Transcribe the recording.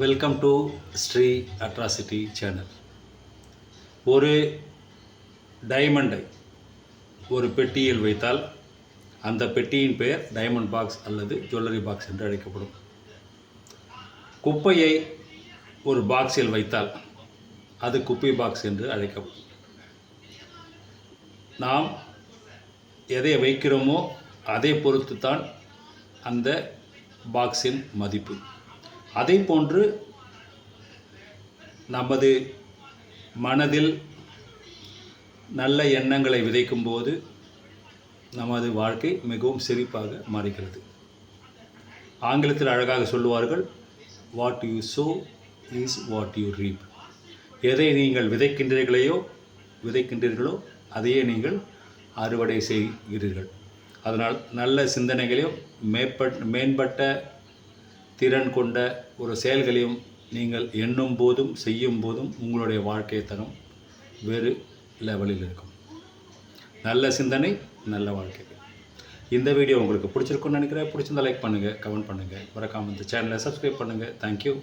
Welcome to Sri atrocity channel ஒரு டைமண்டை ஒரு பெட்டியில் வைத்தால் அந்த பெட்டியின் பெயர் டைமண்ட் பாக்ஸ் அல்லது ஜுவல்லரி பாக்ஸ் என்று அழைக்கப்படும். குப்பையை ஒரு பாக்ஸில் வைத்தால் அது குப்பை பாக்ஸ் என்று அழைக்கப்படும். நாம் எதை வைக்கிறோமோ அதை பொறுத்து தான் அந்த பாக்ஸின் மதிப்பு. அதே போன்று நமது மனதில் நல்ல எண்ணங்களை விதைக்கும்போது நமது வாழ்க்கை மிகவும் செழிப்பாக மாறுகிறது. ஆங்கிலத்தில் அழகாக சொல்லுவார்கள் what you sow is what you reap எதை நீங்கள் விதைக்கின்றீர்களையோ விதைக்கின்றீர்களோ அதையே நீங்கள் அறுவடை செய்கிறீர்கள். அதனால் நல்ல சிந்தனைகளையும் மேம்பட் மேம்பட்ட திறன் கொண்ட ஒரு செயல்களையும் நீங்கள் எண்ணும் போதும் செய்யும் போதும் உங்களுடைய வாழ்க்கை தரம் வேறு லெவலில் இருக்கும். நல்ல சிந்தனை நல்ல வாழ்க்கை. இந்த வீடியோ உங்களுக்கு பிடிச்சிருக்குன்னு நினைக்கிறேன். பிடிச்சிருந்தா லைக் பண்ணுங்கள் கமெண்ட் பண்ணுங்கள் மறக்காமல் இந்த சேனலை சப்ஸ்கிரைப் பண்ணுங்கள் தேங்க்யூ